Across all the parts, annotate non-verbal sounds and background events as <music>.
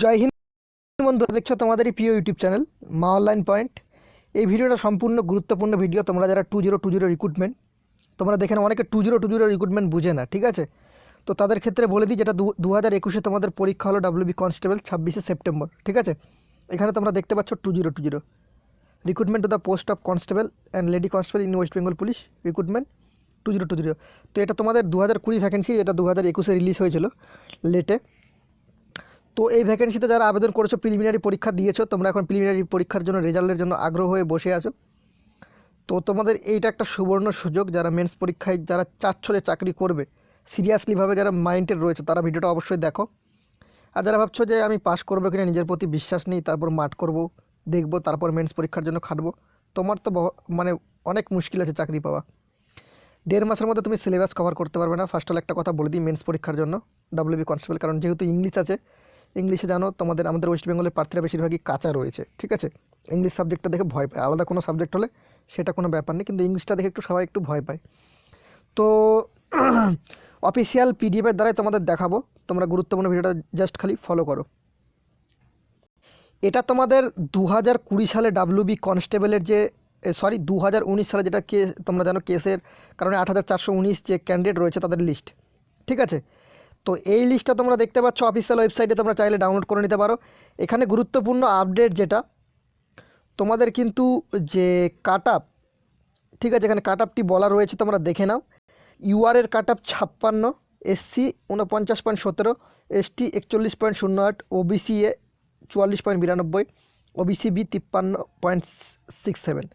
জয় হিন্দ বন্ধুরা, দেখছ তোমাদেরই প্রিয় ইউটিউব চ্যানেল, মা অনলাইন পয়েন্ট এই ভিডিওটা সম্পূর্ণ গুরুত্বপূর্ণ ভিডিও, তোমরা যারা two zero two zero recruitment তোমরা দেখেন অনেকে two zero two zero recruitment বুঝে না, ঠিক আছে? তো তাদের ক্ষেত্রে বলে দিই, যেটা দু হাজার একুশে তোমাদের পরীক্ষা হলো ডাব্লিউবি কনস্টেবল ছাব্বিশে সেপ্টেম্বর, ঠিক আছে? এখানে তোমরা দেখতে পাচ্ছ two zero two zero recruitment to the post of constable and lady constable in West Bengal police recruitment two zero two zero তো এটা তোমাদের দু হাজার কুড়ি ভ্যাকেন্সি এটা দু হাজার একুশে রিলিজ হয়েছিল লেটে তো এই ভ্যাকেন্সিতে যারা আবেদন করেছ প্রিলিমিনারি পরীক্ষা দিয়েছ, তোমরা এখন প্রিলিমিনারি পরীক্ষার জন্য রেজাল্টের জন্য আগ্রহ হয়ে বসে আছো। তো তোমাদের এইটা একটা সুবর্ণ সুযোগ, যারা মেন্স পরীক্ষায় যারা চাচ্ছ যে চাকরি করবে সিরিয়াসলিভাবে যারা মাইন্ডেড রয়েছে, তারা ভিডিওটা অবশ্যই দেখো। আর যারা ভাবছ যে আমি পাস করব কিনা, নিজের প্রতি বিশ্বাস নেই, তারপর মাঠ করব, দেখব, তারপর মেন্স পরীক্ষার জন্য খাটবো, তোমার তো মানে অনেক মুশকিল আছে চাকরি পাওয়া। দেড় মাসের মধ্যে তুমি সিলেবাস কভার করতে পারবে না। ফার্স্ট অল একটা কথা বলে দিই মেন্স পরীক্ষার জন্য ডাব্লিউবি কনস্টেবল কারণ যেহেতু ইংলিশ আছে ইংলিশে জানো, তোমাদের আমাদের ওয়েস্ট বেঙ্গলের প্রার্থীরা বেশিরভাগই কাঁচা রয়েছে, ঠিক আছে? ইংলিশ সাবজেক্টটা দেখে ভয় পায়, আলাদা কোনো সাবজেক্ট হলে সেটা কোনো ব্যাপার নেই, কিন্তু ইংলিশটা দেখে একটু সবাই একটু ভয় পায়। তো <clears throat> অফিসিয়াল পিডিএফের দ্বারাই তোমাদের দেখাবো, তোমরা গুরুত্বপূর্ণ ভিডিওটা জাস্ট খালি ফলো করো। এটা তোমাদের দু হাজার কুড়ি সালে ডাব্লিউবি কনস্টেবলের যে সরি দু হাজার উনিশ সালে যেটা কেস তোমরা জানো কেসের কারণে আট হাজার চারশো উনিশ যে ক্যান্ডিডেট রয়েছে তাদের লিস্ট ঠিক আছে? তো এই লিস্টটা তোমরা দেখতে পাচ্ছ অফিসিয়াল ওয়েবসাইটে তোমরা চাইলে ডাউনলোড করে নিতে পারো। এখানে গুরুত্বপূর্ণ আপডেট যেটা, তোমাদের কিন্তু যে কাট ঠিক আছে, এখানে কাট আপটি বলা রয়েছে, তোমরা দেখে নাও। ইউআরের কাট আপ ছাপ্পান্ন এসসি উনপঞ্চাশ পয়েন্ট সতেরো এসটি একচল্লিশ পয়েন্ট শূন্য আট ওবিসি এ চুয়াল্লিশ পয়েন্ট বিরানব্বই ওবিসি বি তিপ্পান্ন পয়েন্ট সিক্স সেভেন।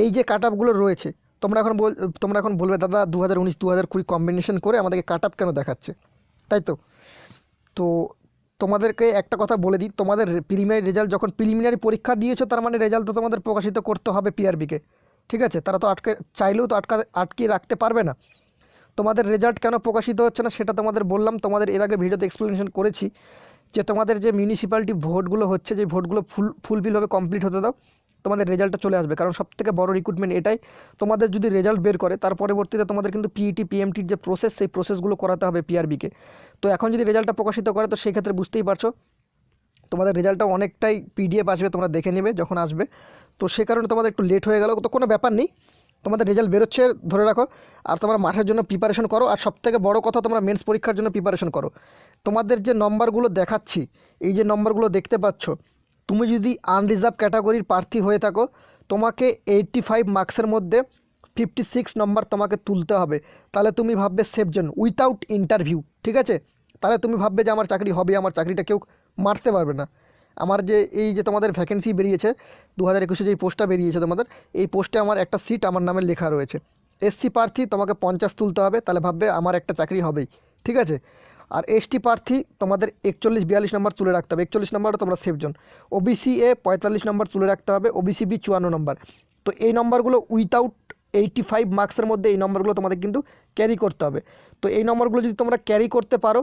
এই যে কাট আপগুলো রয়েছে, তোমরা এখন বল, তোমরা এখন বলবে, দাদা দু হাজার উনিশ দু হাজার কুড়ি কম্বিনেশন করে আমাদেরকে কাট আপ কেন দেখাচ্ছে? তাই তো? তো তোমাদেরকে একটা কথা বলে দিই, তোমাদের প্রিলিমিনারি রেজাল্ট যখন প্রিলিমিনারি পরীক্ষা দিয়েছ, তার মানে রেজাল্ট তো তোমাদের প্রকাশিত করতে হবে পিআরবিকে ঠিক আছে? তারা তো আটকে, চাইলেও তো আটকা আটকে রাখতে পারবে না। তোমাদের রেজাল্ট কেন প্রকাশিত হচ্ছে না সেটা তোমাদের বললাম। তোমাদের এর আগে ভিডিওতে এক্সপ্লেনেশন করেছি যে তোমাদের যে মিউনিসিপ্যালিটি ভোটগুলো হচ্ছে, যে ভোটগুলো ফুল ফুলফিলভাবে কমপ্লিট হতে দাও। তোমাদের রেজাল্টটা চলে আসবে। কারণ সবথেকে বড় রিক্রুটমেন্ট এটাই, তোমাদের যদি রেজাল্ট বের করে, তার পরবর্তীতে তোমাদের কিন্তু E পিইটি পিএমটির যে প্রসেস সেই প্রসেসগুলো করাতে হবে পিআরবিকে তো এখন যদি রেজাল্টটা প্রকাশিত করে, তো সেই ক্ষেত্রে বুঝতেই পারছ, তোমাদের রেজাল্টটা অনেকটাই পিডিএফ আসবে, তোমরা দেখে নেবে যখন আসবে। তো সে কারণে তোমাদের একটু লেট হয়ে গেল, তো কোনো ব্যাপার নেই। তোমাদের রেজাল্ট বেরোচ্ছে, ধরে রাখো। আর তোমার মাঠের জন্য প্রিপারেশন করো। আর সবথেকে বড় কথা, তোমরা মেন্স পরীক্ষার জন্য প্রিপারেশন করো। তোমাদের যে নম্বরগুলো দেখাচ্ছি, এই যে নম্বরগুলো দেখতে পাচ্ছ তুমি যদি আনরিজার্ভ ক্যাটাগরির প্রার্থী হয়ে থাকো, তোমাকে এইটটি ফাইভ মার্কসের মধ্যে ফিফটি সিক্স নম্বর তোমাকে তুলতে হবে। তাহলে তুমি ভাববে সেফজন উইথাউট ইন্টারভিউ ঠিক আছে? তাহলে তুমি ভাববে যে আমার চাকরি হবে, আমার চাকরিটা কেউ মারতে পারবে না। আমার যে এই যে তোমাদের ভ্যাকেন্সি বেরিয়েছে দু হাজার একুশে যেই পোস্টটা বেরিয়েছে তোমাদের, এই পোস্টে আমার একটা সিট আমার নামে লেখা রয়েছে। এসসি প্রার্থী তোমাকে পঞ্চাশ তুলতে হবে, তাহলে ভাববে আমার একটা চাকরি হবেই, ঠিক আছে? আর এসটি প্রার্থী তোমাদের একচল্লিশ, বিয়াল্লিশ নম্বর তুলে রাখতে হবে। একচল্লিশ নম্বরটা তোমরা সেফজন ওবিসি এ পঁয়তাল্লিশ নম্বর তুলে রাখতে হবে ওবিসি বি চুয়ান্ন নম্বর। তো এই নম্বরগুলো উইথাউট এইটটি ফাইভ মার্কসের মধ্যে এই নম্বরগুলো তোমাদের কিন্তু ক্যারি করতে হবে। তো এই নম্বরগুলো যদি তোমরা ক্যারি করতে পারো,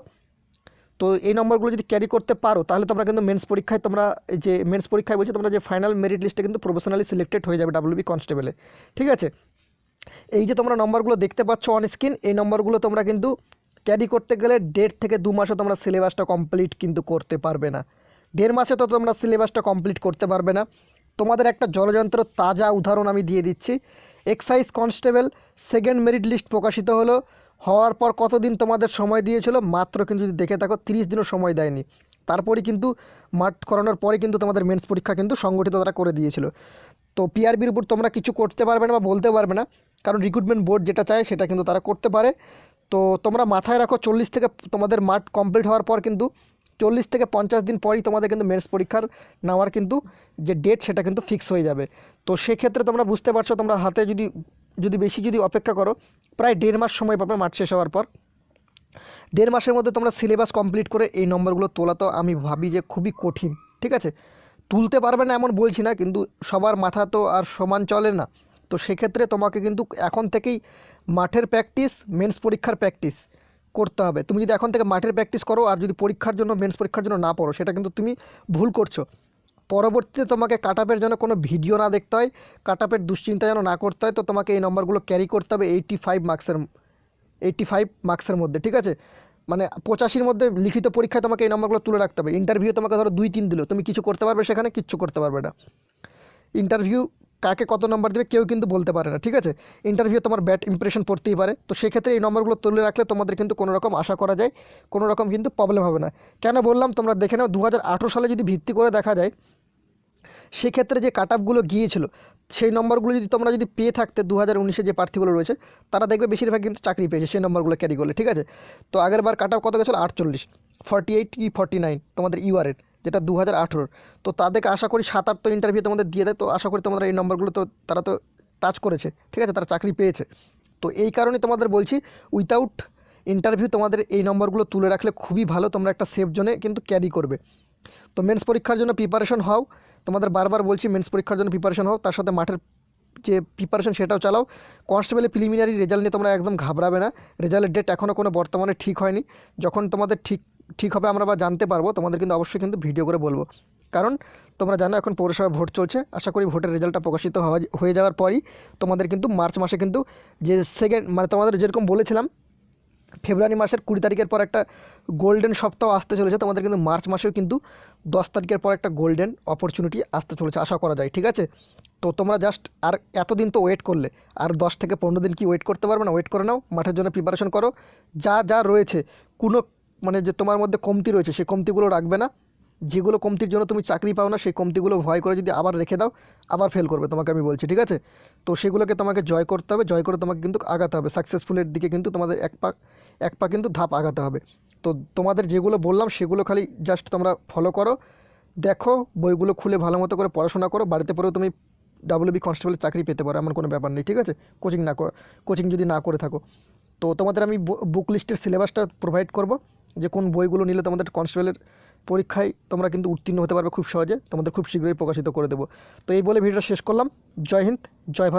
তো এই নম্বরগুলো যদি ক্যারি করতে পারো, তাহলে তোমরা কিন্তু মেন্স পরীক্ষায় তোমরা যে মেন্স পরীক্ষায় বলছে, তোমরা যে ফাইনাল মেরিট লিস্টে কিন্তু প্রফেশনালি সিলেক্টেড হয়ে যাবে ডাব্লিউবি কনস্টেবলে ঠিক আছে? এই যে তোমরা নম্বরগুলো দেখতে পাচ্ছ অন স্ক্রিন এই নম্বরগুলো তোমরা কিন্তু ক্যারি করতে গেলে দেড় থেকে দু মাসে তোমরা সিলেবাসটা কমপ্লিট কিন্তু করতে পারবে না। দেড় মাসে তো তোমরা সিলেবাসটা কমপ্লিট করতে পারবে না। তোমাদের একটা জলযন্ত্র তাজা উদাহরণ আমি দিয়ে দিচ্ছি। Excise constable second merit list প্রকাশিত হলো। হওয়ার পর কতদিন তোমাদের সময় দিয়েছিল? মাত্র কিন্তু যদি দেখে থাকো, তিরিশ দিনও সময় দেয়নি। তারপরে কিন্তু মাঠ করানোর পরে কিন্তু তোমাদের মেন্স পরীক্ষা কিন্তু সংগঠিত তারা করে দিয়েছিল। তো পিআরবির উপর তোমরা কিছু করতে পারবে না বা বলতে পারবে না। কারণ রিক্রুটমেন্ট বোর্ড যেটা চায় সেটা কিন্তু তারা করতে পারে। তো তোমরা মাথায় রাখো চল্লিশ থেকে তোমাদের মাঠ কমপ্লিট হওয়ার পর কিন্তু চল্লিশ থেকে পঞ্চাশ দিন পরই তোমাদের কিন্তু মেন্স পরীক্ষার নেওয়ার কিন্তু যে ডেট সেটা কিন্তু ফিক্স হয়ে যাবে। তো সেক্ষেত্রে তোমরা বুঝতে পারছ তোমরা হাতে যদি যদি বেশি যদি অপেক্ষা করো, প্রায় দেড় মাস সময় পাবে মাঠ শেষ হওয়ার পর। দেড় মাসের মধ্যে তোমরা সিলেবাস কমপ্লিট করে এই নম্বরগুলো তোলা তো আমি ভাবি যে খুবই কঠিন, ঠিক আছে? তুলতে পারবে না এমন বলছি না, কিন্তু সবার মাথা তো আর সমান চলে না। তো সেক্ষেত্রে তোমাকে কিন্তু এখন থেকেই মাঠের প্র্যাকটিস মেন্স পরীক্ষার প্র্যাকটিস করতে হবে। তুমি যদি এখন থেকে মাঠের প্র্যাকটিস করো আর যদি পরীক্ষার জন্য মেন্স পরীক্ষার জন্য না পড়ো, সেটা কিন্তু তুমি ভুল করছ। পরবর্তীতে তোমাকে কাটাপের যেন কোনো ভিডিও না দেখতে হয় কাটাপের দুশ্চিন্তা যেন না করতে হয়, তো তোমাকে এই নম্বরগুলো ক্যারি করতে হবে এইটি ফাইভ মার্কসের এইটটি ফাইভ মার্কসের মধ্যে, ঠিক আছে? মানে পঁচাশির মধ্যে লিখিত পরীক্ষায় তোমাকে এই নম্বরগুলো তুলে রাখতে হবে। ইন্টারভিউ তোমাকে ধরো দুই তিন দিলো তুমি কিছু করতে পারবে সেখানে, কিচ্ছু করতে পারবে না। ইন্টারভিউ কাকে কত নম্বর দেবে কেউ কিন্তু বলতে পারে না, ঠিক আছে? ইন্টারভিউ তোমার ব্যাড ইমপ্রেশন পড়তেই পারে। তো সেক্ষেত্রে এই নম্বরগুলো তুলে রাখলে তোমাদের কিন্তু কোনো রকম আশা করা যায় কোনো রকম কিন্তু প্রবলেম হবে না। কেন বললাম, তোমরা দেখে নাও দু হাজার আঠেরো সালে যদি ভিত্তি করে দেখা যায়, সেক্ষেত্রে যে কাট আপগুলো গিয়েছিল, সেই নম্বরগুলো যদি তোমরা যদি পেয়ে থাকতে দু হাজার যে প্রার্থীগুলো রয়েছে, তারা দেখবে বেশিরভাগ কিন্তু চাকরি পেয়েছে সেই নম্বরগুলো ক্যারি করলে, ঠিক আছে? তো আগের বার কাট আপ কত গেছিল? আটচল্লিশ। ফর্টি এইট কি ফর্টি নাইন তোমাদের ইউআরের যেটা দু হাজার তো তাদেরকে আশা করি সাত আট তো ইন্টারভিউ তোমাদের দিয়ে দেয়। তো আশা করি তোমাদের এই নম্বরগুলো তো তারা তো টাচ করেছে। ঠিক আছে? তারা চাকরি পেয়েছে। তো এই কারণে তোমাদের বলছি উইথাউট ইন্টারভিউ তোমাদের এই নম্বরগুলো তুলে রাখলে খুবই ভালো। তোমরা একটা সেফ জোনে কিন্তু ক্যারি করবে। তো মেন্স পরীক্ষার জন্য প্রিপারেশন হও। তোমাদের বারবার বলছি মেন্স পরীক্ষার জন্য প্রিপারেশন হও। তার সাথে মাঠের যে প্রিপারেশন সেটাও চালাও। কনস্টেবলের প্রিলিমিনারি রেজাল্ট নিয়ে তোমরা একদম ঘাবড়াবে না। রেজাল্টের ডেট এখনও কোনো বর্তমানে ঠিক হয়নি। যখন তোমাদের ঠিক ঠিক হবে, আমরা বা জানতে পারব। তোমাদের কিন্তু অবশ্যই কিন্তু ভিডিও করে বলব। কারণ তোমরা জানো, এখন পৌরসভা ভোট চলছে। আশা করি ভোটের রেজাল্টটা প্রকাশিত হয়ে যাওয়ার পরই তোমাদের কিন্তু মার্চ মাসে কিন্তু যে সেকেন্ড মানে তোমাদের যেরকম বলেছিলাম, ফেব্রুয়ারি মাসের কুড়ি তারিখের পর একটা গোল্ডেন সপ্তাহ আসতে চলেছে। তোমাদের কিন্তু মার্চ মাসেও কিন্তু দশ তারিখের পর একটা গোল্ডেন অপরচুনিটি আসতে চলেছে, আশা করা যায়, ঠিক আছে? তো তোমরা জাস্ট আর এতদিন তো ওয়েট করলে। আর দশ থেকে পনেরো দিন কি ওয়েট করতে পারবে না? ওয়েট করে নাও, মাঠের জন্য প্রিপারেশন করো। যা যা রয়েছে, কোনো মানে যে তোমার মধ্যে কমতি রয়েছে, সেই কমতিগুলো রাখবে না। যেগুলো কমতির জন্য তুমি চাকরি পাও না, সেই কমতিগুলো ভয় করে যদি আবার রেখে দাও, আবার ফেল করবে, তোমাকে আমি বলছি, ঠিক আছে? তো সেগুলোকে তোমাকে জয় করতে হবে, জয় করে তোমাকে কিন্তু আগাতে হবে। সাকসেসফুলের দিকে কিন্তু তোমাদের এক পা এক পা কিন্তু ধাপ আগাতে হবে। তো তোমাদের যেগুলো বললাম, সেগুলো খালি জাস্ট তোমরা ফলো করো। দেখো, বইগুলো খুলে ভালো মতো করে পড়াশোনা করো। বাড়িতে পরেও তুমি ডাব্লিউবি কনস্টেবলের চাকরি পেতে পারো, এমন কোনো ব্যাপার নেই, ঠিক আছে? কোচিং না কোচিং যদি না করে থাকো। তো তোমাদের আমি বুক লিস্টের সিলেবাসটা প্রোভাইড করব। যে কোন বইগুলো নিলে তোমাদের কনস্টেবলের পরীক্ষায় তোমরা কিন্তু উত্তীর্ণ হতে পারবে খুব সহজে। তোমাদের খুব শীঘ্রই প্রকাশিত করে দেবো। তো এই বলে ভিডিওটা শেষ করলাম। জয় হিন্দ, জয়